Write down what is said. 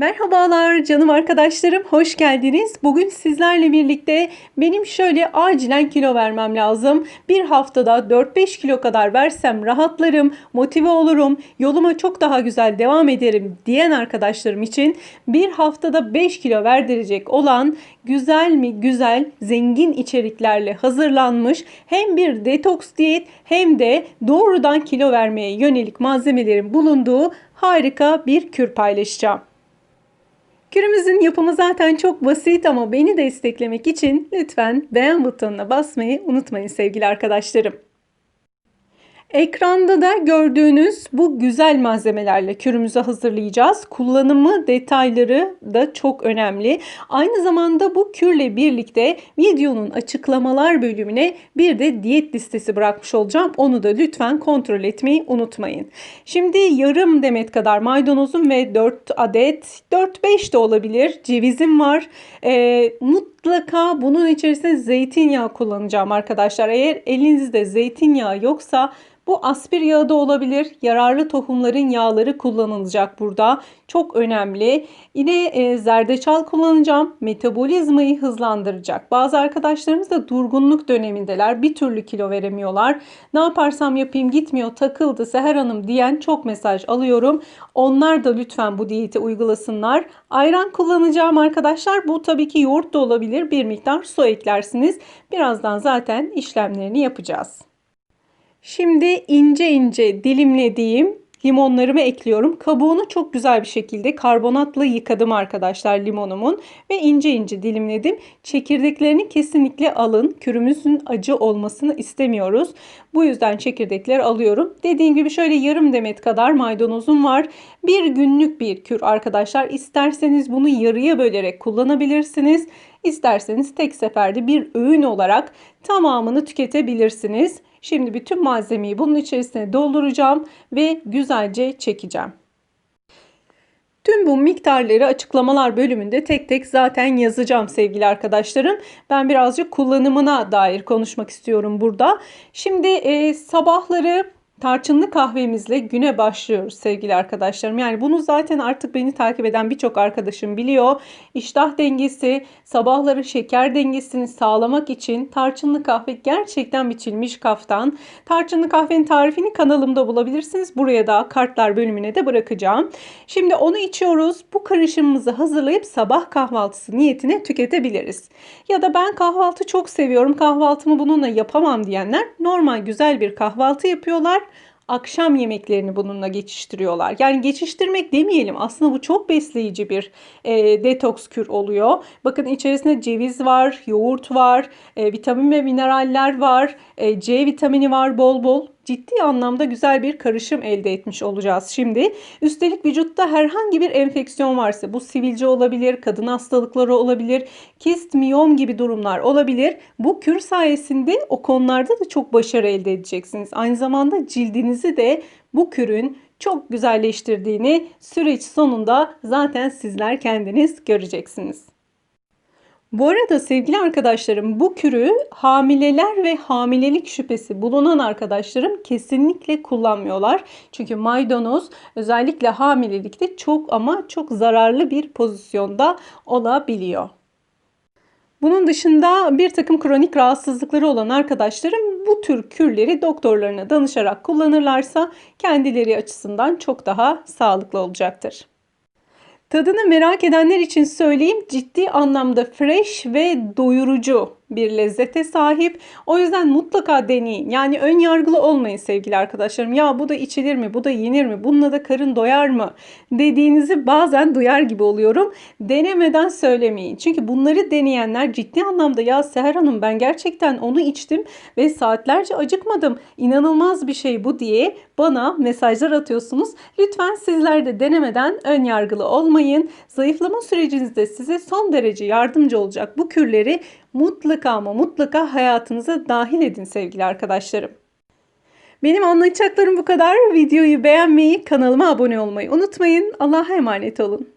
Merhabalar canım arkadaşlarım, hoş geldiniz. Bugün sizlerle birlikte benim şöyle acilen kilo vermem lazım. Bir haftada 4-5 kilo kadar versem rahatlarım, motive olurum, yoluma çok daha güzel devam ederim diyen arkadaşlarım için bir haftada 5 kilo verdirecek olan güzel mi güzel zengin içeriklerle hazırlanmış hem bir detoks diyet hem de doğrudan kilo vermeye yönelik malzemelerin bulunduğu harika bir kür paylaşacağım. Kürümüzün yapımı zaten çok basit ama beni desteklemek için lütfen beğen butonuna basmayı unutmayın sevgili arkadaşlarım. Ekranda da gördüğünüz bu güzel malzemelerle kürümüzü hazırlayacağız. Kullanımı detayları da çok önemli. Aynı zamanda bu kürle birlikte videonun açıklamalar bölümüne bir de diyet listesi bırakmış olacağım. Onu da lütfen kontrol etmeyi unutmayın. Şimdi yarım demet kadar maydanozum ve 4 adet 4-5 de olabilir cevizim var. Ee, mutlaka bunun içerisinde zeytinyağı kullanacağım arkadaşlar. Eğer elinizde zeytinyağı yoksa bu aspir yağı da olabilir. Yararlı tohumların yağları kullanılacak burada. Çok önemli. Yine e, zerdeçal kullanacağım. Metabolizmayı hızlandıracak. Bazı arkadaşlarımız da durgunluk dönemindeler. Bir türlü kilo veremiyorlar. Ne yaparsam yapayım gitmiyor takıldı Seher Hanım diyen çok mesaj alıyorum. Onlar da lütfen bu diyeti uygulasınlar. Ayran kullanacağım arkadaşlar. Bu tabii ki yoğurt da olabilir. Bir miktar su eklersiniz. Birazdan zaten işlemlerini yapacağız. Şimdi ince ince dilimlediğim limonlarımı ekliyorum. Kabuğunu çok güzel bir şekilde karbonatla yıkadım arkadaşlar limonumun ve ince ince dilimledim. Çekirdeklerini kesinlikle alın. Kürümüzün acı olmasını istemiyoruz. Bu yüzden çekirdekleri alıyorum. Dediğim gibi şöyle yarım demet kadar maydanozum var. Bir günlük bir kür arkadaşlar. İsterseniz bunu yarıya bölerek kullanabilirsiniz. İsterseniz tek seferde bir öğün olarak tamamını tüketebilirsiniz. Şimdi bütün malzemeyi bunun içerisine dolduracağım ve güzelce çekeceğim. Tüm bu miktarları açıklamalar bölümünde tek tek zaten yazacağım sevgili arkadaşlarım. Ben birazcık kullanımına dair konuşmak istiyorum burada. Şimdi e, sabahları tarçınlı kahvemizle güne başlıyoruz sevgili arkadaşlarım. Yani bunu zaten artık beni takip eden birçok arkadaşım biliyor. İştah dengesi, sabahları şeker dengesini sağlamak için tarçınlı kahve gerçekten biçilmiş kaftan. Tarçınlı kahvenin tarifini kanalımda bulabilirsiniz. Buraya da kartlar bölümüne de bırakacağım. Şimdi onu içiyoruz. Bu karışımımızı hazırlayıp sabah kahvaltısı niyetine tüketebiliriz. Ya da ben kahvaltı çok seviyorum. Kahvaltımı bununla yapamam diyenler normal güzel bir kahvaltı yapıyorlar akşam yemeklerini bununla geçiştiriyorlar. Yani geçiştirmek demeyelim aslında bu çok besleyici bir e, detoks kür oluyor. Bakın içerisinde ceviz var, yoğurt var, e, vitamin ve mineraller var, e, C vitamini var bol bol ciddi anlamda güzel bir karışım elde etmiş olacağız şimdi. Üstelik vücutta herhangi bir enfeksiyon varsa bu sivilce olabilir, kadın hastalıkları olabilir, kist, miyom gibi durumlar olabilir. Bu kür sayesinde o konularda da çok başarı elde edeceksiniz. Aynı zamanda cildinizi de bu kürün çok güzelleştirdiğini süreç sonunda zaten sizler kendiniz göreceksiniz. Bu arada sevgili arkadaşlarım bu kürü hamileler ve hamilelik şüphesi bulunan arkadaşlarım kesinlikle kullanmıyorlar. Çünkü maydanoz özellikle hamilelikte çok ama çok zararlı bir pozisyonda olabiliyor. Bunun dışında bir takım kronik rahatsızlıkları olan arkadaşlarım bu tür kürleri doktorlarına danışarak kullanırlarsa kendileri açısından çok daha sağlıklı olacaktır. Tadını merak edenler için söyleyeyim. Ciddi anlamda fresh ve doyurucu bir lezzete sahip. O yüzden mutlaka deneyin. Yani ön yargılı olmayın sevgili arkadaşlarım. Ya bu da içilir mi? Bu da yenir mi? Bununla da karın doyar mı? Dediğinizi bazen duyar gibi oluyorum. Denemeden söylemeyin. Çünkü bunları deneyenler ciddi anlamda ya Seher Hanım ben gerçekten onu içtim ve saatlerce acıkmadım. İnanılmaz bir şey bu diye bana mesajlar atıyorsunuz. Lütfen sizler de denemeden ön yargılı olmayın. Zayıflama sürecinizde size son derece yardımcı olacak bu kürleri mutlaka ama mutlaka hayatınıza dahil edin sevgili arkadaşlarım. Benim anlatacaklarım bu kadar. Videoyu beğenmeyi, kanalıma abone olmayı unutmayın. Allah'a emanet olun.